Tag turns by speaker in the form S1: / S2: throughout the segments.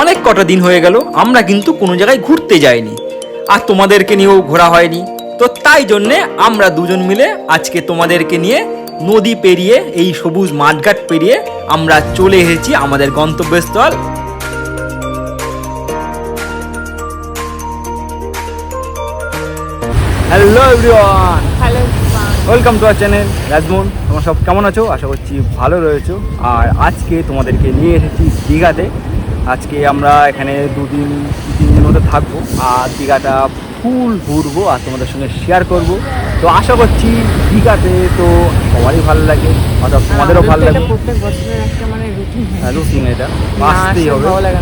S1: অনেক কটা দিন হয়ে গেল আমরা কিন্তু কোনো জায়গায় ঘুরতে যাইনি। আর তোমাদেরকে নিয়েও ঘোরা হয়নি। তো তাই জন্যে আমরা দুজন মিলে আজকে তোমাদেরকে নিয়ে নদী পেরিয়ে এই সবুজ মাঠঘাট পেরিয়ে আমরা চলে এসেছি আমাদের গন্তব্যস্থল। Hello everyone
S2: hello
S1: welcome to our channel Rajmohan তোমরা সব কেমন আছো? আশা করছি ভালো রয়েছো। আর আজকে তোমাদেরকে নিয়ে এসেছি দীঘাতে। আজকে আমরা এখানে দুদিন তিন দিন মতো থাকব আর দীঘাটা ফুল ঘুরবো আর তোমাদের সঙ্গে শেয়ার করব। তো আশা করছি দীঘাতে তো সবারই ভালো লাগে অর্থাৎ তোমাদেরও ভালো লাগে।
S2: প্রত্যেক বছরের একটা মানে রুটিন
S1: রুটিন এটা আসতেই হবে।
S2: ভালো লাগে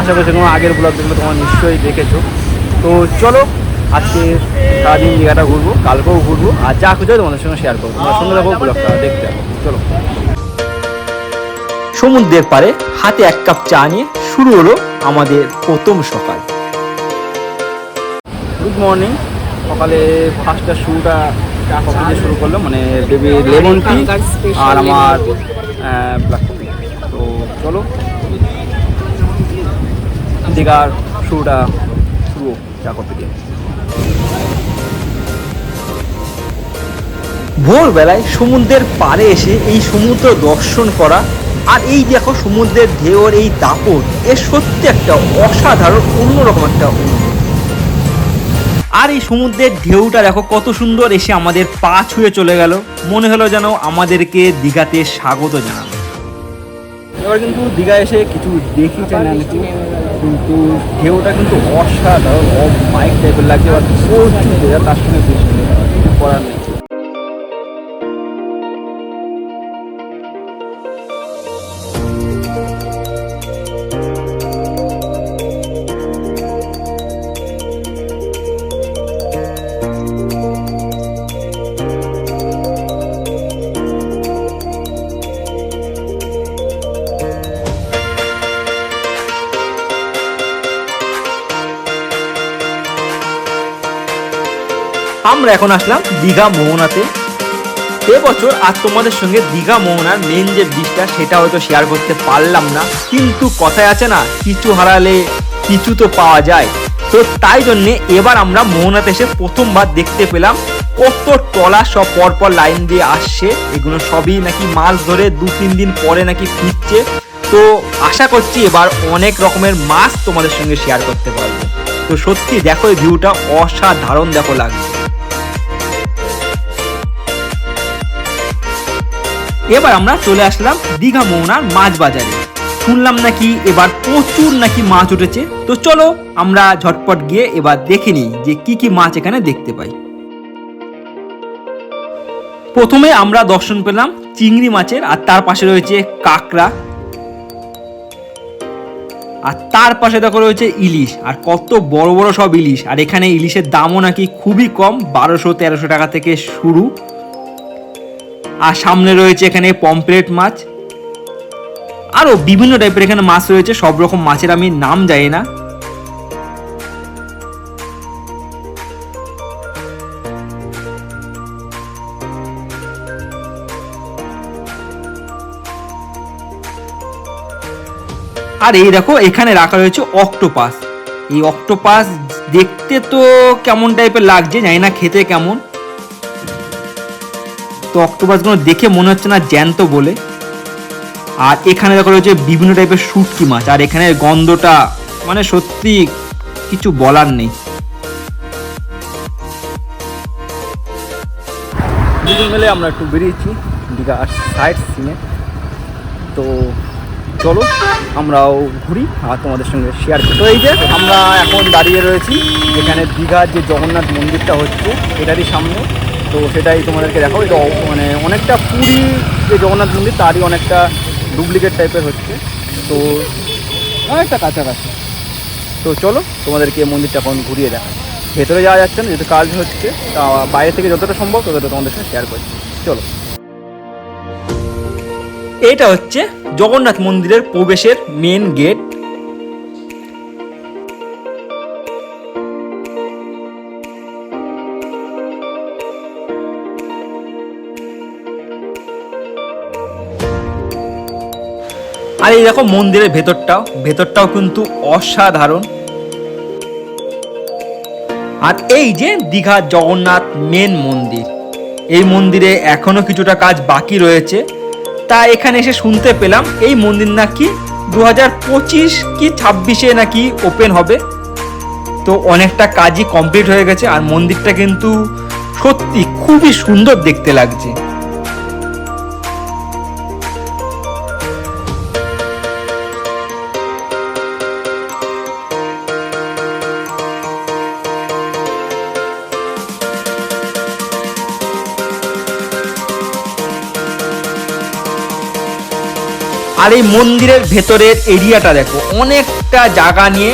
S1: আশা করছি তোমার আগের ব্লগ ব্লগগুলো তোমার নিশ্চয়ই দেখেছ। তো চলো আজকে সারাদিন দীঘাটা ঘুরবো কালকেও ঘুরবো আর যা খুঁজে তোমাদের সঙ্গে শেয়ার করব। তোমার সঙ্গে দেখো ব্লগটা দেখতে চলো। সমুদ্রের পারে হাতে এক কাপ চা নিয়ে শুরু হলো আমাদের প্রথম সকাল। গুড মর্নিং সকালে ফার্স্টটা শুরুটা চা কফি দিয়ে শুরু করল মানে বেবি লেমন টি আর আমার ব্ল্যাক কফি তো চলো দীঘার শুরুটা শুরু চা কফি দিয়ে। ভোরবেলায় সমুদ্রের পাড়ে এসে এই সমুদ্র দর্শন করা আর এই দেখো সমুদ্রের ঢেউর এই দাপট, এর সত্যি একটা অসাধারণ, অন্যরকম একটা আর এই সমুদ্রের ঢেউটা দেখো কত সুন্দর এসে আমাদের পা ছুঁয়ে চলে গেল। মনে হলো যেন আমাদেরকে দীঘাতে স্বাগত জানালো এবার কিন্তু দীঘা এসে কিছু দেখি কিন্তু ঢেউটা কিন্তু অসাধারণ মাইক টাইপের লাগছে, এবার প্রচুর তার সঙ্গে করার নেই। আমরা এখন আসলাম দীঘা মোহনাতে। এবছর আর তোমাদের সঙ্গে দীঘা মোহনার মেন যে বীজটা সেটা হয়তো শেয়ার করতে পারলাম না। কিন্তু কথায় আছে না কিছু হারালে কিছু তো পাওয়া যায়। তো তাই জন্যে এবার আমরা মোহনাতে এসে প্রথমবার দেখতে পেলাম কত টলা সব পরপর লাইন দিয়ে আসছে। এগুলো সবই নাকি মাছ ধরে দু, তিন দিন পরে নাকি ফিরছে। তো আশা করছি এবার অনেক রকমের মাছ তোমাদের সঙ্গে শেয়ার করতে পারব। তো সত্যি দেখো এই ভিউটা অসাধারণ দেখো লাগছে। এবার আমরা চলে আসলাম দীঘা মোহনার মাছ বাজারে। শুনলাম নাকি এবার প্রচুর নাকি মাছ উঠেছে। তো চলো আমরা ঝটপট গিয়ে এবার দেখে নিই যে কি কি মাছ এখানে দেখতে পাই। প্রথমে আমরা দর্শন পেলাম চিংড়ি মাছের, আর তার পাশে রয়েছে কাঁকড়া। আর তার পাশে দেখো রয়েছে ইলিশ, আর কত বড় বড় সব ইলিশ। আর এখানে ইলিশের দামও নাকি খুবই কম, বারোশো তেরোশো টাকা থেকে শুরু। আর সামনে রয়েছে এখানে পমপ্লেট মাছ। আরও বিভিন্ন টাইপের এখানে মাছ রয়েছে, সব রকম মাছের আমি নাম জানি না। আর এই দেখো, এখানে রাখা রয়েছে অক্টোপাস এই অক্টোপাস দেখতে তো কেমন টাইপের লাগছে, জানি না খেতে কেমন। তো অক্টোপাসগুলো দেখে মনে হচ্ছে না জ্যান্ত বলে। আর এখানে দেখা রয়েছে বিভিন্ন টাইপের শুটকি মাছ, আর এখানে গন্ধটা মানে সত্যি কিছু বলার নেই। দুজন মিলে আমরা একটু বেরিয়েছি, দীঘা সাইড সিনে তো চলো, আমরাও ঘুরি আর তোমাদের সঙ্গে শেয়ার করি। তো এই যে আমরা এখন দাঁড়িয়ে রয়েছি এখানে দীঘার যে জগন্নাথ মন্দিরটা হচ্ছে এটারই সামনে। তো সেটাই তোমাদেরকে দেখো এটা মানে অনেকটা পুরী যে জগন্নাথ মন্দির, তারই অনেকটা ডুপ্লিকেট টাইপের হচ্ছে। তো অনেকটা কাছাকাছি। তো চলো, তোমাদেরকে মন্দিরটা এখন ঘুরিয়ে দেখা ভেতরে যাওয়া যাচ্ছে না, যেহেতু কাজ হচ্ছে, তা বাইরে থেকে যতটা সম্ভব ততটা তোমাদের সঙ্গে শেয়ার করছি। চলো। এটা হচ্ছে জগন্নাথ মন্দিরের প্রবেশের মেন গেট আর এই দেখো মন্দিরের ভেতরটাও ভেতরটাও কিন্তু অসাধারণ। আর এই যে দীঘা জগন্নাথ মেন মন্দির, এই মন্দিরে এখনও কিছুটা কাজ বাকি রয়েছে। তা এখানে এসে শুনতে পেলাম, এই মন্দির নাকি দু হাজার পঁচিশ কি ছাব্বিশে নাকি ওপেন হবে। তো অনেকটা কাজই কমপ্লিট হয়ে গেছে, আর মন্দিরটা কিন্তু সত্যি খুবই সুন্দর দেখতে লাগছে। আর এই মন্দিরের ভেতরের এরিয়াটা দেখো, অনেকটা জায়গা নিয়ে,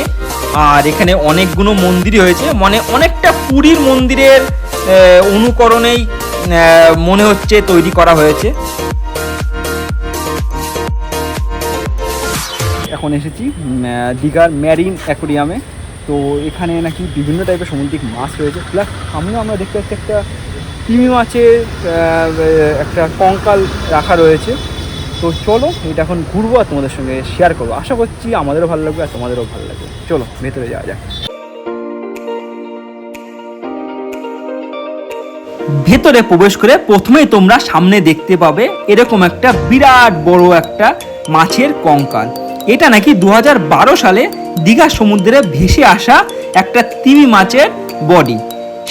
S1: আর এখানে অনেকগুলো মন্দিরই হয়েছে মানে অনেকটা পুরীর মন্দিরের অনুকরণেই মনে হচ্ছে তৈরি করা হয়েছে। এখন এসেছি দীঘার ম্যারিন অ্যাকোরিয়ামে। তো এখানে নাকি বিভিন্ন টাইপের সামুদ্রিক মাছ রয়েছে। প্লাস সামনেও আমরা দেখতে পাচ্ছি একটা তিমি মাছের একটা কঙ্কাল রাখা রয়েছে। তো চলো, এটা এখন ঘুরবো আর তোমাদের সঙ্গে শেয়ার করব। আশা করছি আমাদেরও ভালো লাগবে আর তোমাদেরও ভালো লাগবে। চলো, ভেতরে যাওয়া যাক। ভেতরে প্রবেশ করে প্রথমেই তোমরা সামনে দেখতে পাবে এরকম একটা বিরাট বড় একটা মাছের কঙ্কাল। এটা নাকি দু হাজার বারো সালে দীঘা সমুদ্রে ভেসে আসা একটা তিমি মাছের বডি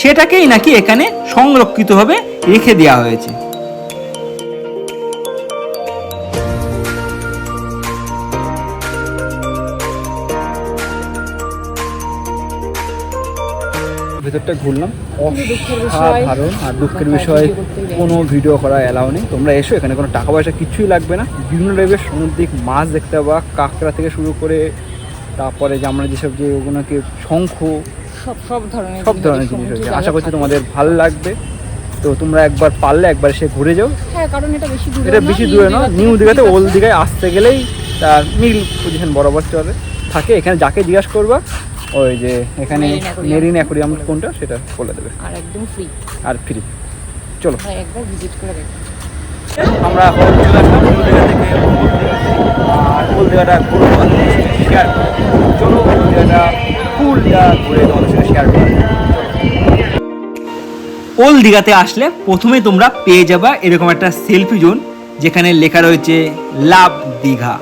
S1: সেটাকেই নাকি এখানে সংরক্ষিতভাবে রেখে দেওয়া হয়েছে। ভেতরটা ঘুরলাম। অসাধারণ আর দুঃখের বিষয়ে কোনো ভিডিও করা অ্যালাউ নেই। তোমরা এসো এখানে কোনো টাকা পয়সা কিছুই লাগবে না। বিভিন্ন টাইপের সামুদ্রিক মাছ দেখতে পাবা কাঁকড়া থেকে শুরু করে তারপরে যে আমরা যেসব যে ওগুলোকে শঙ্খ
S2: সব সব ধরনের
S1: সব ধরনের জিনিস রয়েছে। আশা করছি তোমাদের ভালো লাগবে। তো তোমরা একবার পারলে একবার এসে ঘুরে যাও।
S2: হ্যাঁ কারণ এটা বেশি দূরে
S1: এটা বেশি দূরে না নিউ দীঘাতে ওল্ড দীঘায় আসতে গেলেই তার মিল পজিশন বরাবর চলে। থাকে এখানে যাকে জিজ্ঞাসা করবা ওই যে এখানে মেরিন অ্যাকোরিয়াম কোনটা? সেটা বলে দেবে।
S2: আর একদম ফ্রি
S1: আর ফ্রি চলো।
S2: আমরা একবার ভিজিট করে দেখি।
S1: আমরা এখন চলে আসলাম দীঘা থেকে। আর ওল্ড দীঘাটা ঘুরবো শেয়ার চলো ওল্ড দীঘাটা ফুলটা ঘুরে তোমাদের সাথে শেয়ার করব। ওল দীঘাতে আসলে প্রথমে তোমরা পেয়ে যাবা এরকম একটা সেলফি জোন যেখানে লেখা রয়েছে লাভ দীঘা।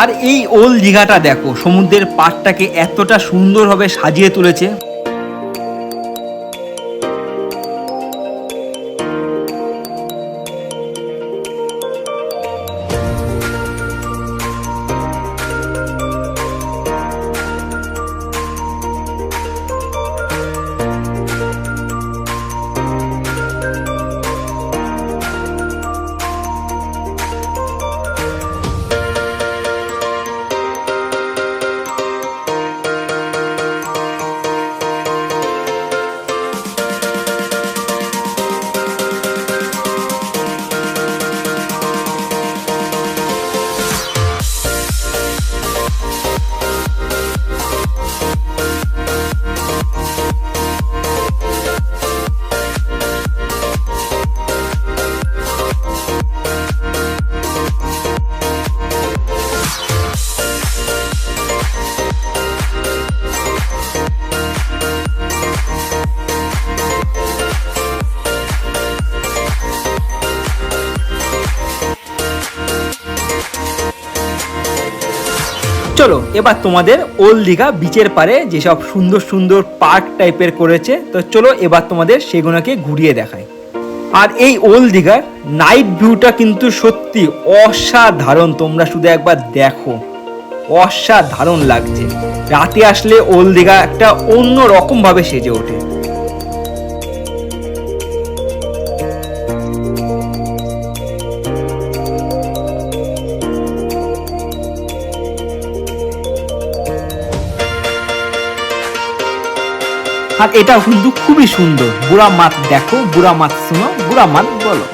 S1: আর এই ওল দীঘাটা দেখো সমুদ্রের পাড়টাকে এতটা সুন্দরভাবে সাজিয়ে তুলেছে। চলো, এবার তোমাদের ওল দীঘা বিচের পারে যেসব সুন্দর সুন্দর পার্ক টাইপের করেছে, তো চলো এবার তোমাদের সেগুলোকে ঘুরিয়ে দেখায় আর এই ওল্ড দীঘার নাইট ভিউটা কিন্তু সত্যি অসাধারণ, তোমরা শুধু একবার দেখো। অসাধারণ লাগছে। রাতে আসলে ওল দীঘা একটা অন্য রকমভাবে সেজে ওঠে। আর এটা কিন্তু খুবই সুন্দর। বুড়া মাছ দেখো, বুড়া মাছ শুনো, বুড়া মাছ বলো।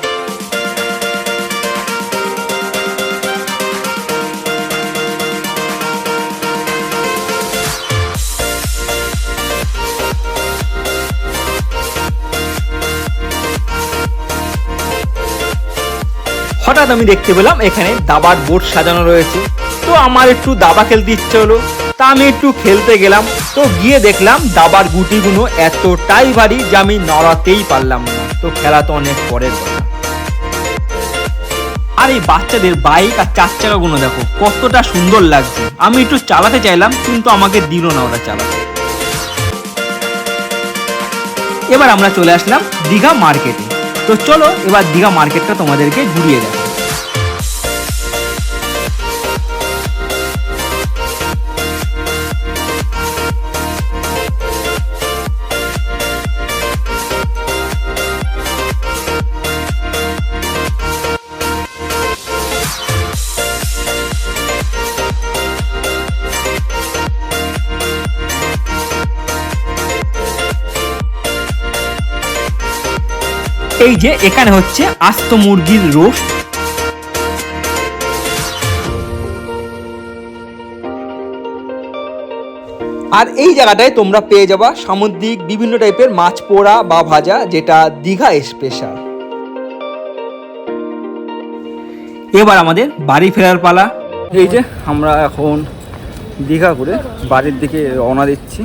S1: হঠাৎ আমি দেখতে পেলাম এখানে দাবার বোর্ড সাজানো রয়েছে। তো আমার একটু দাবা খেলতে ইচ্ছে হলো। তা আমি একটু খেলতে গেলাম। তো গিয়ে দেখলাম দাবার গুটিগুলো এতটাই ভারী যে আমি নড়াতেই পারলাম না। তো খেলা তো অনেক পরের কথা। আর এই বাচ্চাদের বাইক আর চার চাকাগুলো দেখো, কতটা সুন্দর লাগছে। আমি একটু চালাতে চাইলাম, কিন্তু আমাকে দিল না ওরা চালাতে। এবার আমরা চলে আসলাম দীঘা মার্কেটে। তো চলো, এবার দীঘা মার্কেটটা তোমাদেরকে ঘুরিয়ে দেখো। এই যে এখানে হচ্ছে আস্ত মুরগির রোস্ট। আর এই জায়গাটায় তোমরা পেয়ে যাবা সামুদ্রিক বিভিন্ন টাইপের মাছ পোড়া বা ভাজা, যেটা দীঘা স্পেশাল। এবার আমাদের বাড়ি ফেরার পালা। এই যে আমরা এখন দীঘা ঘুরে বাড়ির দিকে রওনা দিচ্ছি।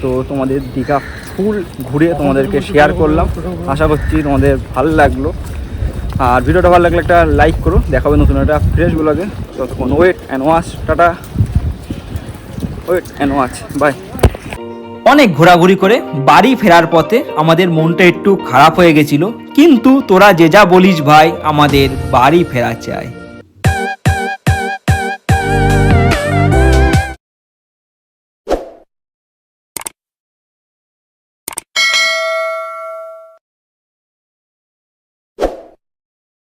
S1: তো তোমাদের দীঘা ফুল ঘুরে তোমাদেরকে শেয়ার করলাম। আশা করছি তোমাদের ভালো লাগল। আর ভিডিওটা ভালো লাগলে একটা লাইক করো। দেখাবে নতুন একটা ফ্রেশ ব্লগে ততক্ষণ wait and watch tata. Wait and watch bye অনেক ঘোরাঘুরি করে বাড়ি ফেরার পথে আমাদের মনটা একটু খারাপ হয়ে গেছিল। কিন্তু তোরা যে যা বলিস ভাই, আমাদের বাড়ি ফেরা চাই।